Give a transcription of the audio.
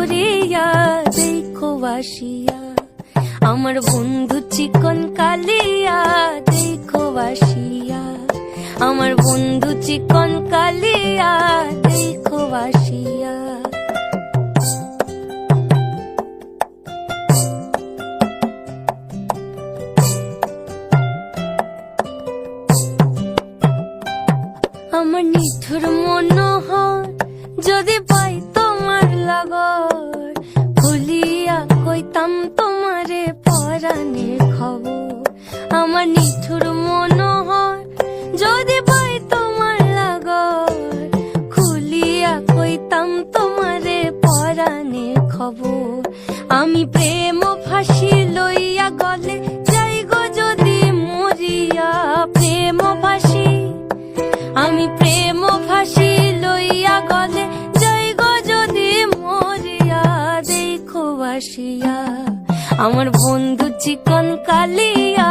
নয়ন দেখো বাসিয়া। আমার বন্ধু চিকন কালিয়া, দেখো বাসিয়া। আমার বন্ধু চিকন কালিয়া, দেখো বাসিয়া। আমার নিঠুর মনোহর, যদি পাই আমার নিঠুর মনোহর, যদি পাই তোমার লাগর, খুলিয়া কইতাম তোমারে পরাণের খবর। আমি প্রেম ফাঁসি লইয়া গলে যাই যদি মরিয়া। প্রেম ফাঁসি, আমি প্রেম ফাঁসি লইয়া গলে যাই গো যদি মরিয়া। দেখো বাসিয়া, আমার বন্ধু চিকন কালিয়া